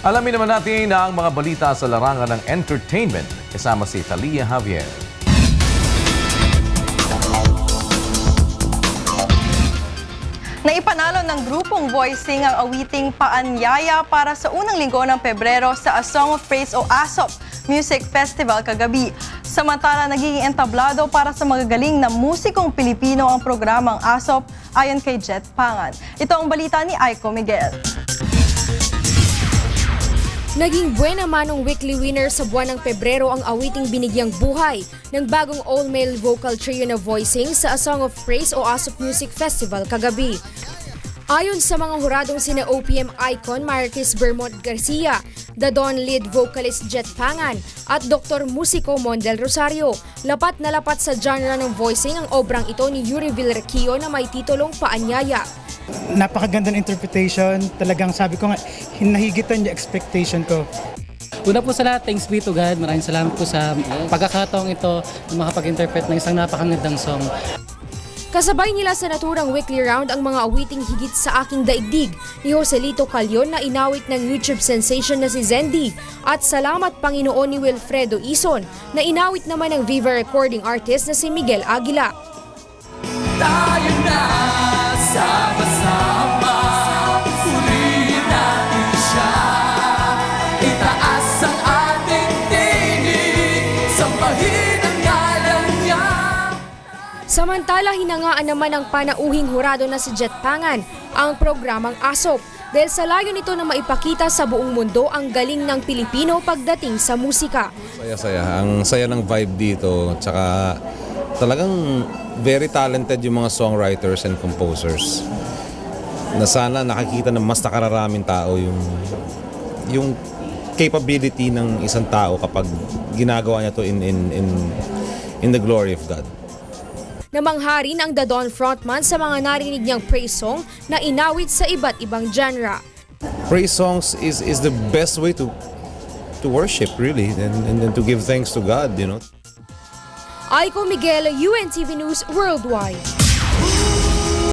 Alamin naman natin ang mga balita sa larangan ng entertainment kasama si Talia Javier. Naipanalo ng grupong Voicing ang awiting Paanyaya para sa unang linggo ng Pebrero sa A Song of Praise o ASOP Music Festival kagabi. Samantala, nagiging entablado para sa magagaling na musikong Pilipino ang programang ASOP ayon kay Jet Pangan. Ito ang balita ni Aiko Miguel. Naging buena manong weekly winner sa buwan ng Pebrero ang awiting Binigyang Buhay ng bagong all-male vocal trio na voicing sa A Song of Praise o ASOP Music Festival kagabi. Ayon sa mga huradong sina OPM icon Marquez Bermont Garcia, The Don lead vocalist Jet Pangan at Dr. Musico Mondel Rosario, lapat na lapat sa genre ng voicing ang obrang ito ni Yuri Villarquio na may titulong Paanyaya. Napakaganda ng interpretation. Talagang sabi ko nga, hinahigitan yung expectation ko. Una po sa lahat, thanks be to God. Maraming salamat po sa pagkakataong ito na makapag-interpret ng isang napakagandang song. Kasabay nila sa naturang weekly round ang mga awiting higit sa aking daigdig ni Joselito Calyon na inawit ng YouTube sensation na si Zendi at Salamat Panginoon ni Wilfredo Ison na inawit naman ng Viva recording artist na si Miguel Aguila. tayo na sama-sama Samantala, hinangaan naman ng panauhing hurado na si Jet Pangan ang programang ASOP dahil sa layo nito na maipakita sa buong mundo ang galing ng Pilipino pagdating sa musika. Saya-saya. Ang saya ng vibe dito. Tsaka talagang very talented yung mga songwriters and composers. Na sana nakikita ng mas nakararaming tao yung yung capability ng isang tao kapag ginagawa niya to in in in in the glory of God. Namangha rin ang The Dawn frontman sa mga narinig niyang praise song na inawit sa iba't ibang genre. Praise songs is is the best way to to worship really and, and, and to give thanks to God, you know. Aiko Miguel, UNTV News Worldwide.